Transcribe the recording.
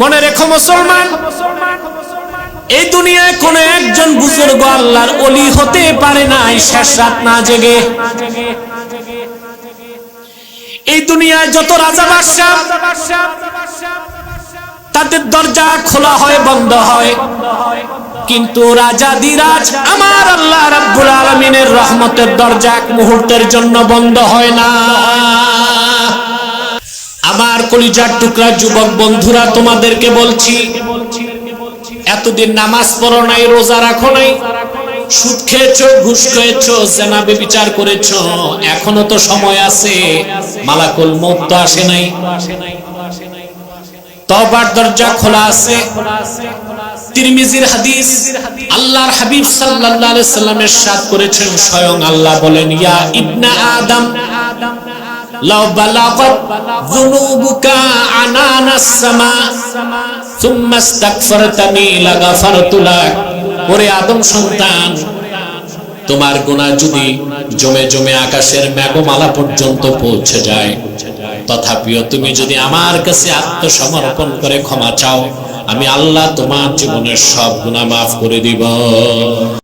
মনে রেখো মুসলমান, এই দুনিয়ায় কোন একজন বুজুর্গ আল্লাহর অলি হতে পারে না শেষ রাত না জেগে। এই দুনিয়ায় যত রাজা বাদশাহ, তাদের দরজা খোলা হয়, বন্ধ হয়। কিন্তু রাজা দিরাজ আমার আল্লাহ রাব্বুল আলামিনের রহমতের দরজা এক মুহূর্তের জন্য বন্ধ হয় না। আমার কলিজার টুকরা যুবক বন্ধুরা, তোমাদেরকে বলছি, এতদিন নামাজ পড়ো নাই, রোজা রাখো নাই, সুদ খেয়েছো, ঘুষ খেয়েছো জেনাবে বিচার করেছ, এখনও তো সময় আছে, মালাকুল মত তো আসে নাই। তবার দরজা খোলা আছে তিরমিজির হাদিস, আল্লাহর হাবিব সাল্লাল্লাহু আলাইহি সাল্লাম ইরশাদ করেছেন, স্বয়ং আল্লাহ বলেন, ইয়া ইবনা আদম, লাউ বালাগাত যুনুবুকা আনানাস সামা, সুম্মা ইস্তাগফারতানি লাগাফারতু লাক। ওরে আদম সন্তান, তোমার গুনাহ যদি জমে জমে আকাশের মেঘমালা পর্যন্ত পৌঁছে যায় তথাপিও তুমি যদি আমার কাছে আত্মসমর্পণ করে ক্ষমা চাও, আমি আল্লাহ তোমার জীবনের সব গুণা মাফ করে দিব।